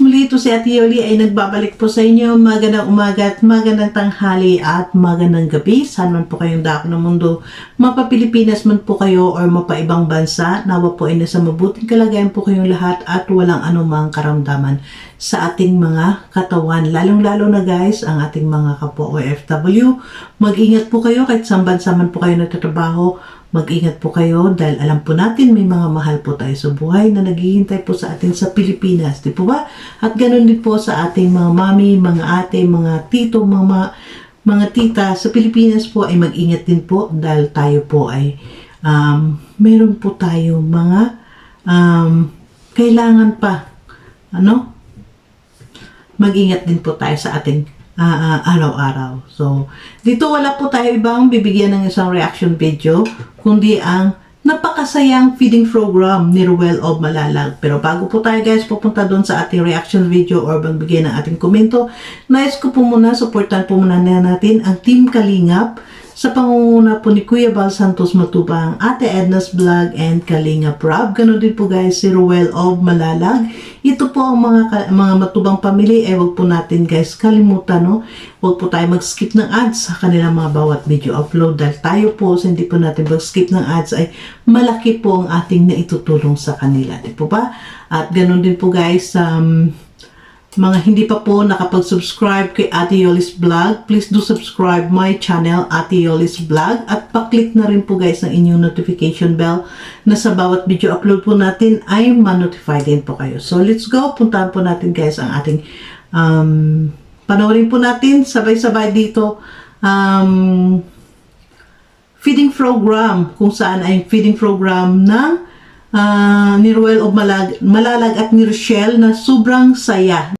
Muli ito si Ate Yoli ay nagbabalik po sa inyo. Magandang umaga at magandang tanghali at magandang gabi. Saan man po kayong dako ng mundo. Mapa Pilipinas man po kayo or mapa ibang bansa. Nawa po ay nasa mabuting kalagayan po kayong lahat at walang anumang karamdaman sa ating mga katawan. Lalong-lalo na guys, ang ating mga kapwa OFW. Mag-ingat po kayo kahit saan bansa man po kayo nagtatrabaho. Mag-ingat po kayo dahil alam po natin may mga mahal po tayo sa buhay na naghihintay po sa atin sa Pilipinas, di po ba? At ganun din po sa ating mga mami, mga ate, mga tito, mga, mga, tita sa Pilipinas po ay mag-ingat din po dahil tayo po ay um, meron po tayo mga um, kailangan pa ano mag-ingat din po tayo sa ating ah, araw-araw. So, dito wala po tayo ibang bibigyan ng isang reaction video, kundi ang napakasayang feeding program ni Ruel of Malalag. Pero bago po tayo guys pupunta doon sa ating reaction video or magbigay ng ating komento, nais ko po muna, supportan po muna na natin ang Team Kalingap sa pangunguna po ni Kuya Bal Santos Matubang, Ate Edna's Vlog, and Kalinga Prab. Ganon din po guys si Ruel of Malalag. Ito po ang mga, mga matubang pamili. Eh, wag po natin guys kalimutan, no? Wag po tayo mag-skip ng ads sa kanilang mga bawat video upload. Dahil tayo po, sa hindi po natin mag-skip ng ads, ay malaki po ang ating naitutulong sa kanila. Di po ba? At ganon din po guys, um, mga hindi pa po nakapag-subscribe kay Ate Yolis Vlog, please do subscribe my channel Ate Yolis Vlog at pa-click na rin po guys ng inyong notification bell na sa bawat video upload po natin ay ma-notify din po kayo. So let's go, puntahan po natin guys ang ating um, panoorin po natin sabay-sabay dito um, feeding program kung saan ay feeding program ng ah, ni Ruel of Malalag at ni Rochelle na sobrang saya.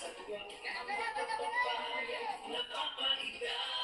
Kaya-kaya mo yan. Shoutout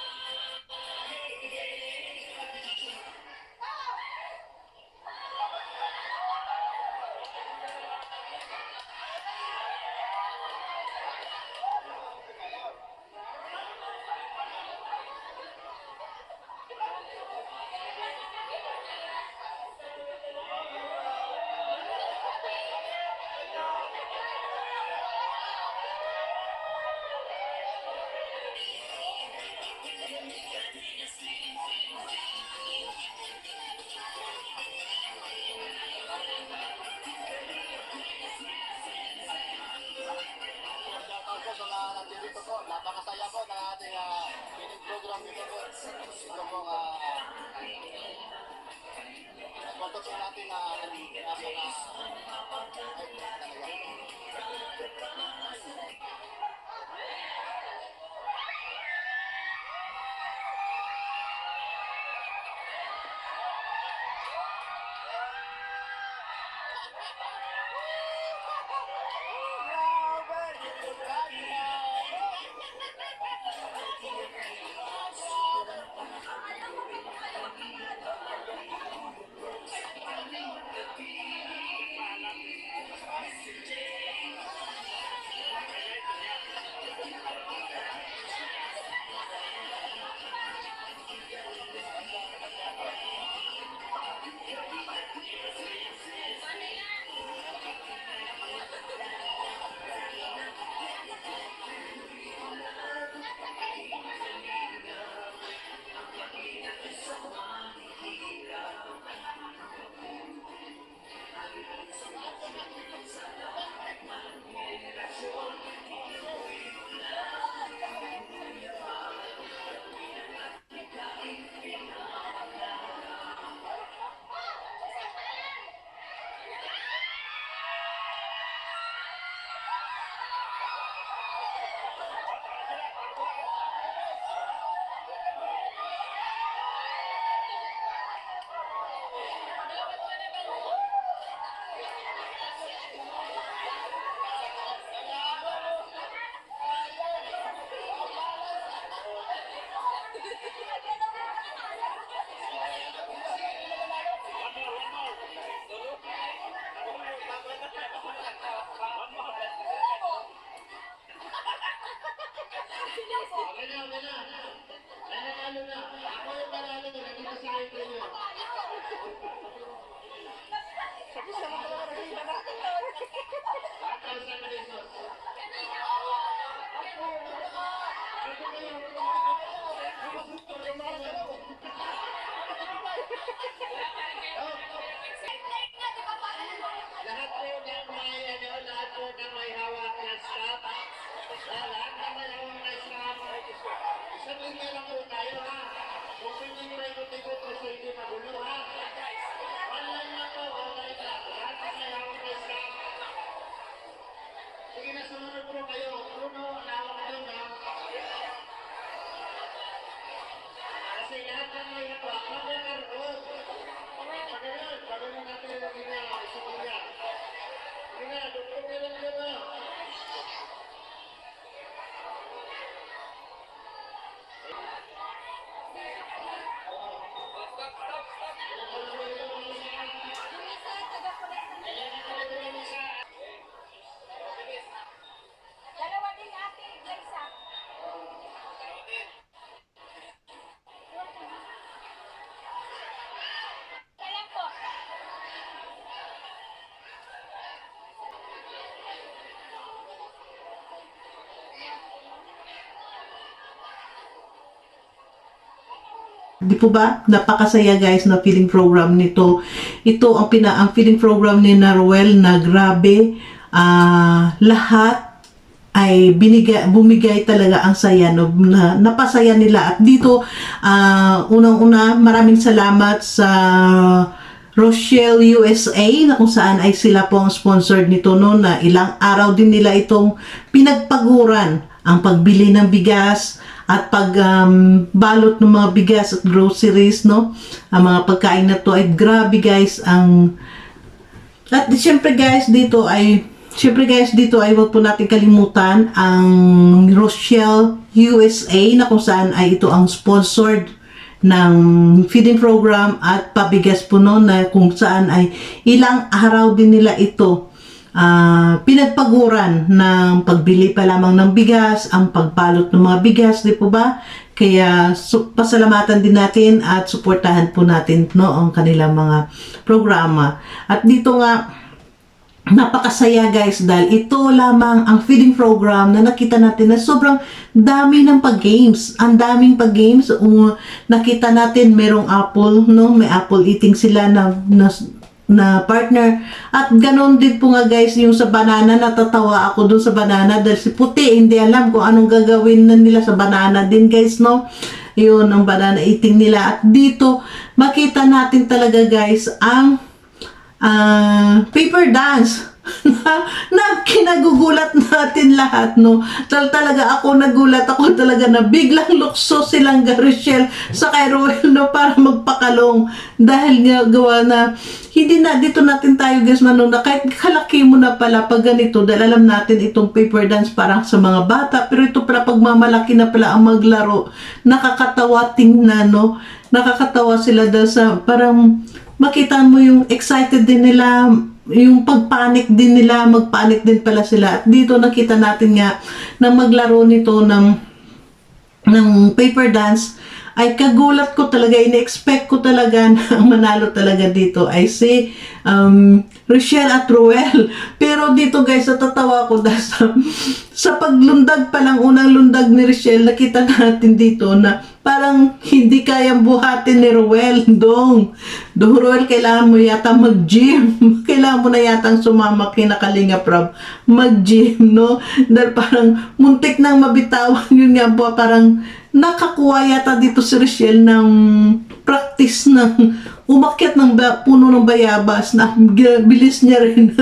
Okay na, na. Nanalo na. Ako yung panalo. Nandito sa akin kayo. Thousand linya lang po tayo ha. Kung hindi nyo na ikot-ikot sa hindi magulo ha. Online lang po, online lang. Lahat ng may hawak na staff. Sige na, sumunod po kayo. Bruno, hawak nyo na. Kasi lahat ng may hawak, magkakaroon. Pagkaroon, pagkaroon natin yung linya, isang linya. Sige na, dukot nyo lang yun Di po ba? Napakasaya guys na feeling program nito. Ito ang pina ang feeling program ni Naruel na grabe ah, lahat ay binigay bumigay talaga ang saya no na, napasaya nila at dito ah, unang-una maraming salamat sa Rochelle USA na kung saan ay sila po ang sponsored nito no na ilang araw din nila itong pinagpaguran ang pagbili ng bigas at pag um, balot ng mga bigas at groceries no ang mga pagkain na to ay grabe guys ang at syempre guys dito ay syempre guys dito ay wag po natin kalimutan ang Rochelle USA na kung saan ay ito ang sponsored ng feeding program at pabigas po no na kung saan ay ilang araw din nila ito ah, pinagpaguran ng pagbili pa lamang ng bigas, ang pagbalot ng mga bigas, di po ba? Kaya su- pasalamatan din natin at suportahan po natin no ang kanilang mga programa. At dito nga napakasaya guys dahil ito lamang ang feeding program na nakita natin na sobrang dami ng pag-games. Ang daming pag-games. Um, nakita natin merong apple, no? May apple eating sila na, na na partner. At ganon din po nga guys yung sa banana, natatawa ako dun sa banana dahil si puti, hindi alam kung anong gagawin na nila sa banana din guys, no? Yun, ang banana eating nila. At dito, makita natin talaga guys ang ah paper dance na, na kinagugulat natin lahat no? Tal talaga ako nagulat. Ako talaga na biglang lukso silang Garishel sa kay Ruel no? Para magpakalong. Dahil nga gawa na hindi na dito natin tayo guys mano na kahit kalaki mo na pala pag ganito dahil alam natin itong paper dance parang sa mga bata pero ito pala pag mamalaki na pala ang maglaro nakakatawa tingnan no? Nakakatawa sila dahil sa parang makita mo yung excited din nila, yung pagpanik din nila, magpanik din pala sila. At dito nakita natin nga na maglaro nito ng ng paper dance ay kagulat ko talaga, in-expect ko talaga na manalo talaga dito ay si um, Rochelle at Ruel. Pero dito guys, natatawa ko dahil sa, sa paglundag pa lang, unang lundag ni Rochelle, nakita natin dito na parang hindi kayang buhatin ni Ruel. Dong, Dong Ruel, kailangan mo yata mag-gym. kailangan mo na yata sumama kina Kalinga Prab mag-gym, no? Dahil parang muntik nang mabitawan yun nga po, parang nakakuha yata dito si Rochelle ng practice ng umakyat ng puno ng bayabas na bilis niya rin.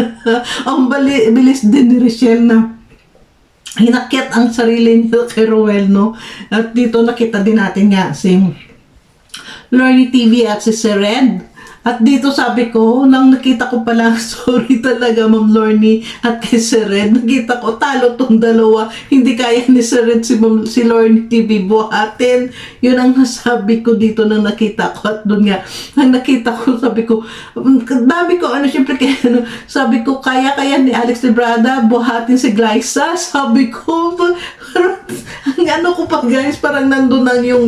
ang bilis din ni Rochelle na hinakyat ang sarili niya kay Roel, no? At dito nakita din natin nga si Lorny TV at si Sir Red At dito sabi ko, nang nakita ko pala, sorry talaga Ma'am Lorny at kay Sir Red, nakita ko talo tong dalawa. Hindi kaya ni Sir Red si, Ma'am, si Lorny TV buhatin. Yun ang nasabi ko dito nang nakita ko. At doon nga, nang nakita ko, sabi ko, um, dami ko, ano, syempre, kaya, ano, sabi ko, kaya-kaya ni Alex Librada buhatin si Glyza. Sabi ko, ang ano ko pa guys, parang nandun ang yung,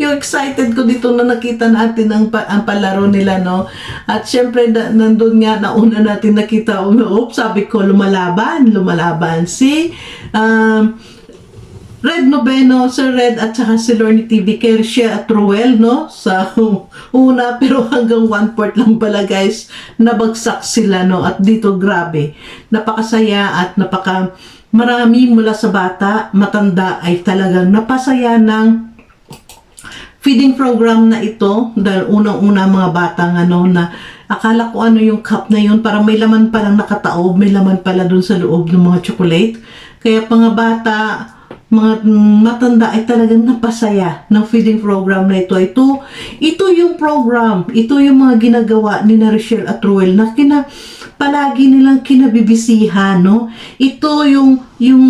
yung excited ko dito na nakita natin ang, ang palaro nila, no? At syempre, na, nandun nga, nauna natin nakita, um, sabi ko, lumalaban, lumalaban. Si, um, Red Noveno, Sir Red at saka si Lorny TV Richelle at Ruel, no? Sa una, pero hanggang one port lang pala guys, nabagsak sila, no? At dito, grabe, napakasaya at napaka marami mula sa bata, matanda ay talagang napasaya ng feeding program na ito dahil unang-una mga batang ano na akala ko ano yung cup na yun parang may laman palang nakataob may laman pala dun sa loob ng mga chocolate kaya mga bata mga matanda ay talagang napasaya ng feeding program na ito. Ito, ito yung program, ito yung mga ginagawa ni na Rochelle at Ruel na kina, palagi nilang kinabibisihan, no? Ito yung, yung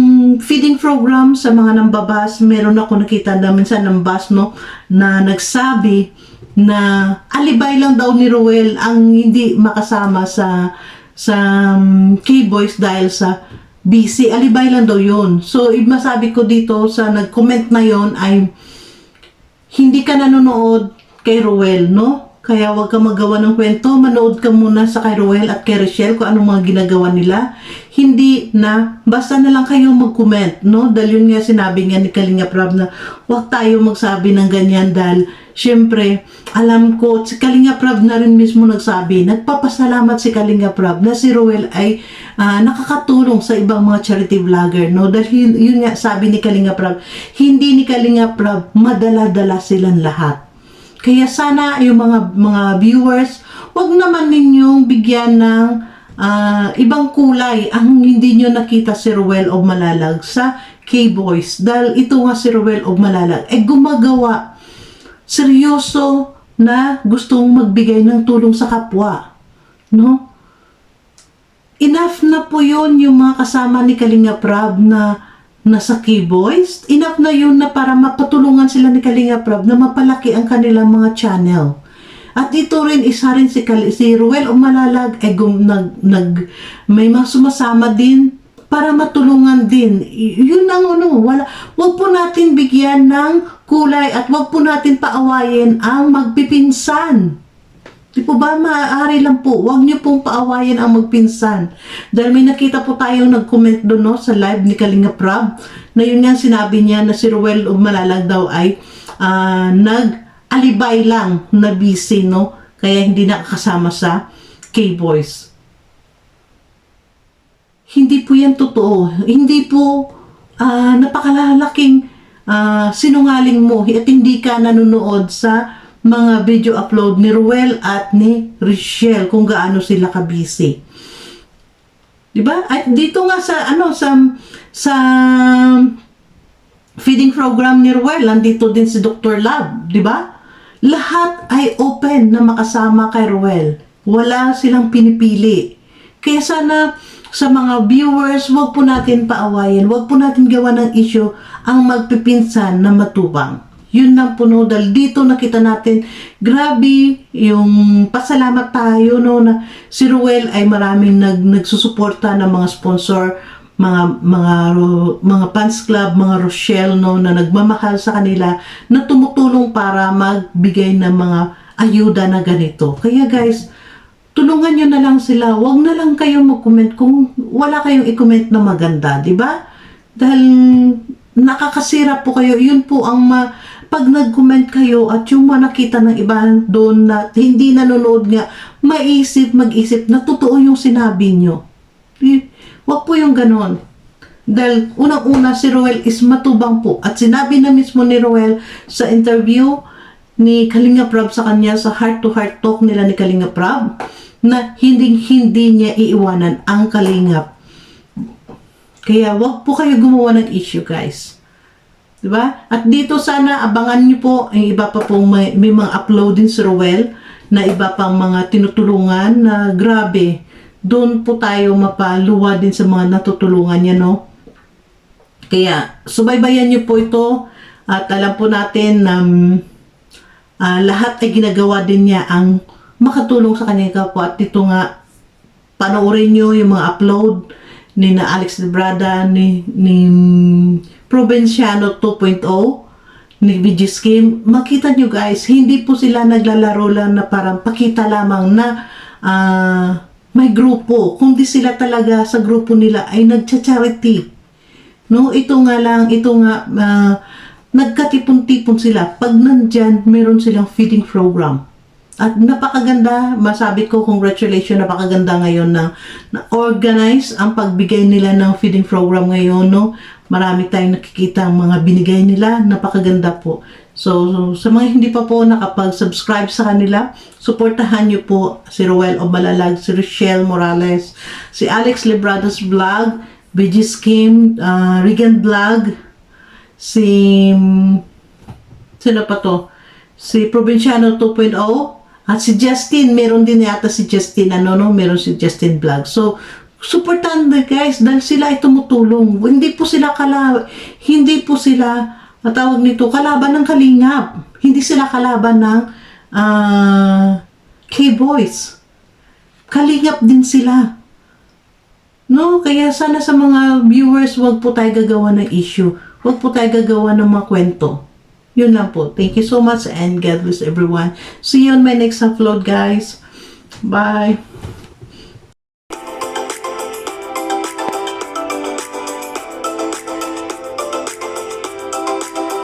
feeding program sa mga nambabas. Meron ako nakita namin sa nambas, no? Na nagsabi na alibay lang daw ni Ruel ang hindi makasama sa sa um, K-Boys dahil sa busy. Alibay lang daw yun. So, masabi ko dito sa nag-comment na yon ay hindi ka nanonood kay Ruel, no? Kaya wag ka magawa ng kwento, manood ka muna sa kay Ruel at kay Rochelle kung anong mga ginagawa nila. Hindi na, basta na lang kayo mag-comment, no? Dahil yun nga sinabi nga ni Kalinga Prab na wag tayo magsabi ng ganyan dahil syempre, alam ko, si Kalinga Prab na rin mismo nagsabi, nagpapasalamat si Kalinga Prab na si Ruel ay ah, nakakatulong sa ibang mga charity vlogger, no? Dahil yun nga sabi ni Kalinga Prab, hindi ni Kalinga Prab madala-dala silang lahat. Kaya sana yung mga mga viewers, wag naman ninyong bigyan ng ah, ibang kulay ang hindi nyo nakita si Ruel o Malalag sa K-Boys. Dahil ito nga si Ruel o Malalag, eh gumagawa seryoso na gustong magbigay ng tulong sa kapwa. No? Enough na po yun yung mga kasama ni Kalinga Prab na nasa K-Boys. Enough na yun na para mapatulungan sila ni Kalinga Prab na mapalaki ang kanilang mga channel. At ito rin, isa rin si, Kal- si Ruel o Malalag, eh, gum, nag, nag, may mga sumasama din para matulungan din. Yun ang ano, wala, wag po natin bigyan ng kulay at wag po natin paawayin ang magpipinsan. Di po ba, maaari lang po, huwag niyo pong paawayan ang magpinsan. Dahil may nakita po tayong nag-comment doon no, sa live ni Kalinga Prab, na yun nga sinabi niya na si Ruel o Malalag daw ay ah, nag-alibay lang na busy, no? Kaya hindi nakakasama sa K-Boys. Hindi po yan totoo. Hindi po ah, napakalalaking ah, sinungaling mo at hindi ka nanonood sa mga video upload ni Ruel at ni Richelle kung gaano sila ka-busy. 'Di ba? At dito nga sa ano sa sa feeding program ni Ruel, nandito din si Dr. Lab, 'di ba? Lahat ay open na makasama kay Ruel. Wala silang pinipili. Kaya sana sa mga viewers, wag po natin paawayin, wag po natin gawa ng issue ang magpipinsan na matubang. Yun lang po no, dahil dito nakita natin, grabe yung pasalamat tayo no, na si Ruel ay maraming nag, nagsusuporta ng mga sponsor, mga mga mga fans club, mga Rochelle no na nagmamahal sa kanila na tumutulong para magbigay ng mga ayuda na ganito. Kaya guys, tulungan nyo na lang sila. Huwag na lang kayo mag-comment kung wala kayong i-comment na maganda, di ba? Dahil nakakasira po kayo. Yun po ang ma- pag nag-comment kayo at yung mga nakita ng iba doon na hindi nanonood nga, maisip, mag-isip na totoo yung sinabi nyo. Eh, Huwag po yung ganon. Dahil unang-una si Roel is matubang po. At sinabi na mismo ni Roel sa interview ni Kalinga Prab sa kanya sa heart-to-heart talk nila ni Kalinga Prab na hindi hindi niya iiwanan ang Kalingap. Kaya wag po kayo gumawa ng issue guys. 'Di ba? At dito sana abangan niyo po ang iba pa pong may, may mga upload din si Roel na iba pang mga tinutulungan na grabe. Doon po tayo mapaluwa din sa mga natutulungan niya, no? Kaya, subaybayan niyo po ito at alam po natin na mm, ah, lahat ay ginagawa din niya ang makatulong sa kanyang kapwa. At ito nga, panoorin niyo yung mga upload ni na Alex Librada, ni, ni Provinciano 2.0, ni BG Scheme. Makita niyo guys, hindi po sila naglalaro lang na parang pakita lamang na ah, may grupo. Kundi sila talaga sa grupo nila ay nagcha-charity. No, ito nga lang, ito nga, ah, nagkatipon-tipon sila. Pag nandyan, meron silang feeding program. At napakaganda, masabi ko, congratulations, napakaganda ngayon na, na organize ang pagbigay nila ng feeding program ngayon, no? Marami tayong nakikita ang mga binigay nila, napakaganda po. So, sa mga hindi pa po nakapag-subscribe sa kanila, suportahan niyo po si Roel Obalalag, si Rochelle Morales, si Alex Librados Vlog, BG Scheme, uh, Regan Vlog, si sino pa to? Si Provinciano 2.0 at si Justin, meron din yata si Justin, ano no, meron si Justin Vlog. So, supportan na guys dahil sila ay tumutulong. Hindi po sila kala hindi po sila ang tawag nito kalaban ng kalingap. Hindi sila kalaban ng ah, K-Boys. Kalingap din sila. No, kaya sana sa mga viewers, wag po tayo gagawa ng issue. Wag po tayo gagawa ng mga kwento. Yun lang po. Thank you so much and God bless everyone. See you on my next upload, guys. Bye.